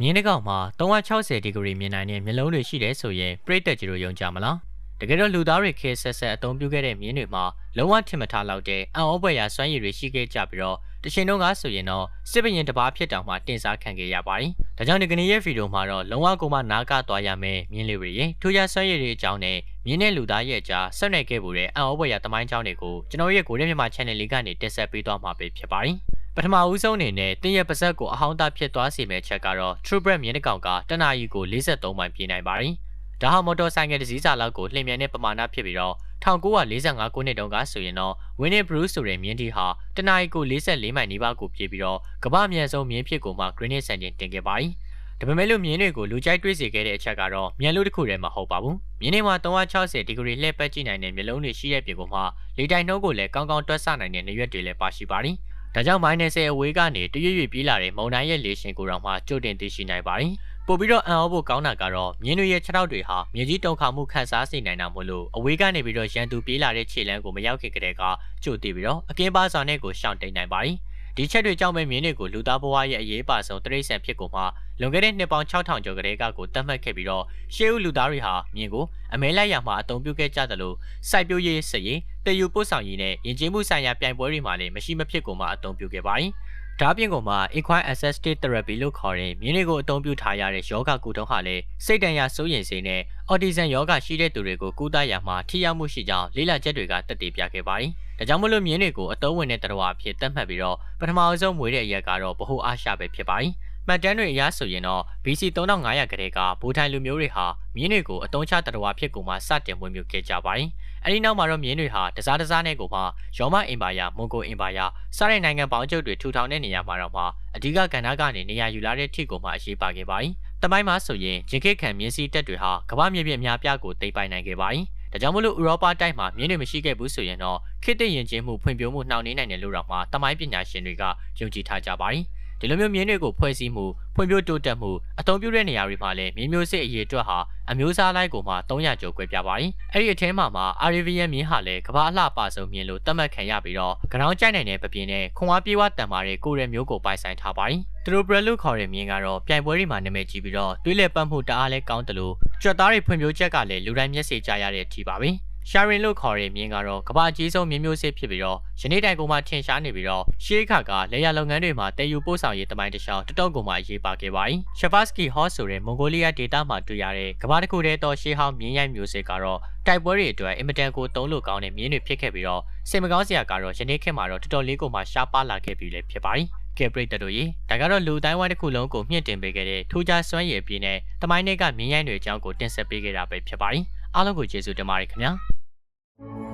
မြင်းတစ်ကောင်မှာ360ဒီဂရီမြင်နိုင်တဲ့မျက်လုံးတွေရှိတယ်ဆိုရင်ပြိတ္တကြီးတို့ယုံကြမလားတကယ်တော့လူသားတွေခေတ်ဆက်ဆက်အသုံးပြုခဲ့တဲ့မြင်းတွေမှာလုံးဝထင်မထားလောက်တဲ့အံ့ဩဖွယ်ရာစွမ်းရည်တွေရှိခဲ့ကြပြီးတော့တချင်တော့ကဆိုရင်တော့စစ်ဘရင်တစ်ပါးဖြစ်တောင်မှတင်စားခံခဲ့ရပါတယ်။ဒါကြောင့်ဒီကနေ့ရဲ့ဗီဒီယိုမှာတော့လုံးဝကိုမှနားကသွားရမယ်မြင်းလေးတွေရဲ့ထူးခြားစွမ်းရည်တွေအကြောင်းနဲ့မြင်းနဲ့လူသားရဲ့အကြားဆက်နွယ်ခဲ့မှုတဲ့အံ့ဩဖွယ်ရာသမိုင်းကြောင်းတွေကိုကျွန်တော်ရဲ့ကိုရဲမြန်မာ channel လေးကနေတက်ဆက်ပေးသွားမှာပဲဖြစ်ပါတယ်။ ပထမဦးဆုံးအနေနဲ့တင်းရဲ့ပါဇက်ကိုအဟောင်းသားဖြစ်သွားစေမယ့်ချက်ကတော့ True Bread မြင်းတစ်ကောင်ကတနာရီကို43မိုင်ပြေးနိုင်ပါတယ်။ဒါဟာမော်တော်ဆိုင်ကယ်တစ်စီးစာလောက်ကိုလှင်မြန်တဲ့ပမာဏဖြစ်ပြီးတော့1945ခုနှစ်တုန်းကဆိုရင်တော့ Winnie Bruce ဆိုတဲ့မြင်းတီဟာတနာရီကို44မိုင်နီးပါးကိုပြေးပြီးတော့ကမ္ဘာအမြန်ဆုံးမြင်းဖြစ်ကိုမှ Greenwich စံချိန်တင်ခဲ့ပါတယ်။ဒါပေမဲ့လို့မြင်းတွေကိုလူကြိုက်တွေးစေခဲ့တဲ့အချက်ကတော့မြင်းလူတစ်ခုတည်းမဟုတ်ပါဘူး။မြင်းတွေမှာ360ဒီဂရီလှည့်ပတ်ကြည့်နိုင်တဲ့မျက်လုံးတွေရှိတဲ့ပြင်ကမှလေတိုင်နှုံးကိုလည်းကောင်းကောင်းတွက်ဆနိုင်တဲ့နေရွက်တွေလည်းပါရှိပါတယ်။ ဒါကြောင့် minus 10အဝေးကနေတရွေ့ရွေ့ပြေးလာတဲ့မုံတိုင်းရဲ့လေရှင်ကိုတော့မှကြိုတင်သိရှိနိုင်ပါတယ်။ပို့ပြီးတော့အံ့ဩဖို့ကောင်းတာကတော့မြင်းတွေရဲ့ခြေထောက်တွေဟာမြေကြီးတုံခါမှုခန်းစားစေနိုင်တာမို့လို့အဝေးကနေပြီးတော့ရန်သူပြေးလာတဲ့ခြေလမ်းကိုမရောက်ခင်ကတည်းကကြိုတည်ပြီးတော့အကင်းပါဆောင်တဲ့ကိုရှောင်တိန်နိုင်ပါတယ်။ ဒီချက်တွေကြောင့်ပဲမြင်းတွေကိုလူသားဘဝရဲ့အရေးပါဆုံးတရိษံဖြစ်ကုန်မှလွန်ခဲ့တဲ့နှစ်ပေါင်း6000ကျော်ကတည်းကကိုတတ်မှတ်ခဲ့ပြီးတော့ရှေးဦးလူသားတွေဟာမြင်းကိုအမဲလိုက်ရမှာအသုံးပြုခဲ့ကြသလိုစိုက်ပျိုးရေးစရေးတည်ယူပို့ဆောင်ရေးနဲ့ယဉ်ကျေးမှုဆိုင်ရာပြိုင်ပွဲတွေမှာလည်းမရှိမဖြစ်ကုန်မှအသုံးပြုခဲ့ပါတယ်။ ဒါပြင်ကုန်မှာ equine assisted therapy လို့ခေါ်တဲ့မြင်းတွေကိုအသုံးပြုထားရတဲ့ယောဂကုထုံးဟာလည်းစိတ်တန်ရာစိုးရိမ်စိတ်နဲ့ autism ယောဂရှိတဲ့သူတွေကိုကုသရာမှာထိရောက်မှုရှိကြောင်းလေးလာချက်တွေကတက်တည်ပြခဲ့ပါတယ်။ဒါကြောင့်မလို့မြင်းတွေကိုအသုံးဝင်တဲ့တရားအဖြစ်သတ်မှတ်ပြီးတော့ပထမအဆုံးမွေးတဲ့အရက်ကတော့ဗဟိုအားရှာပဲဖြစ်ပါတယ်။ မှတ်တမ်းတွေအရဆိုရင်တော့ BC 3500ကတည်းကဘူထိုင်လူမျိုးတွေဟာမြင်းတွေကိုအတုံးချတတော်ဖြစ်ကုန်မှစတင်ဝင်မြူခဲ့ကြပါတယ်။အဲဒီနောက်မှာတော့မြင်းတွေဟာတစားတစားနဲ့ကိုမှရောမအင်ပါယာမွန်ဂိုအင်ပါယာစတဲ့နိုင်ငံပေါင်းချုပ်တွေထူထောင်တဲ့နေရာမှာတော့မှအဓိကကဏ္ဍကနေနေရာယူလာတဲ့ထိကိုမှအရေးပါခဲ့ပါတယ်။တမိုင်းမှာဆိုရင်ဂျင်ခေခံမြင်းစည်းတက်တွေဟာကမ္ဘာမြေပြင်အများပြားကိုသိမ်းပိုင်နိုင်ခဲ့ပါတယ်။ဒါကြောင့်မလို့ဥရောပတိုက်မှာမြင်းတွေမရှိခဲ့ဘူးဆိုရင်တော့ခေတ်သစ်ယဉ်ကျေးမှုဖွံ့ဖြိုးမှုနှောင့်နှေးနိုင်တယ်လို့တော့မှတမိုင်းပညာရှင်တွေကယုံကြည်ထားကြပါတယ်။ ဒီလိုမျိုးမြင်းတွေကိုဖွဲ့စည်းမှုဖွံ့ဖြိုးတိုးတက်မှုအသုံးပြုတဲ့နေရာတွေမှာလည်းမြင်းမျိုးစစ်အရေးအတွက်ဟာအမျိုးအစားလိုက်ကိုမှ300ကျော်꿰ပြပါတယ်။အဲ့ဒီအထဲမှာမှာ Arabian မြင်းဟာလည်းကမ္ဘာအလှပဆုံးမြင်းလို့သတ်မှတ်ခံရပြီးတော့ကနောင်ကြိုက်နိုင်တဲ့ပပြင်းနဲ့ခွန်အားပြေးဝတန်မာတဲ့ကိုရဲမျိုးကိုပိုင်ဆိုင်ထားပါတယ်။သူတို့ဘရလူခေါ်တဲ့မြင်းကတော့ပြိုင်ပွဲတွေမှာနာမည်ကြီးပြီးတော့တွေးလက်ပတ်မှုတအားလဲကောင်းတယ်လို့ကြွက်သားတွေဖွံ့ဖြိုးချက်ကလည်းလူတိုင်းမျက်စိကြရတဲ့အထိပါပဲ။ ရှာရင်လို့ခေါ်တဲ့မြင်းကတော့ကမ္ဘာအကြီးဆုံးမြင်းမျိုးစစ်ဖြစ်ပြီးတော့ယနေ့တိုင်ကုန်မှထင်ရှားနေပြီးတော့ရှေးခါကလေယာလုပ်ငန်းတွေမှာတည်ယူပို့ဆောင်ရေးတမိုင်းတစ်လျှောက်တတော့ကုန်မှအရေးပါခဲ့ပါတယ်။ရှဗတ်စကီဟော့ဆိုတဲ့မွန်ဂိုလီးယားဒေသမှာတွေ့ရတဲ့ကမ္ဘာတစ်ခုတည်းသောရှေးဟောင်းမြင်းရိုက်မျိုးစစ်ကတော့တိုက်ပွဲတွေအတွက်အင်မတန်ကိုသုံးလို့ကောင်းတဲ့မြင်းတွေဖြစ်ခဲ့ပြီးတော့စိတ်မကောင်းစရာကတော့ယနေ့ခေတ်မှာတော့တော်တော်လေးကိုမှရှားပါလာခဲ့ပြီလည်းဖြစ်ပါတယ်။ကဲပရိတ်တတို့ရေဒါကတော့လူတိုင်းဝိုင်းတစ်ခုလုံးကိုမြင့်တင်ပေးခဲ့တဲ့ထူးခြားစွမ်းရည်အပြည့်နဲ့တမိုင်းတွေကမြင်းရိုင်းတွေအကြောင်းကိုတင်ဆက်ပေးခဲ့တာပဲဖြစ်ပါတယ်အားလုံးကိုကျေးဇူးတင်ပါတယ်ခင်ဗျာ you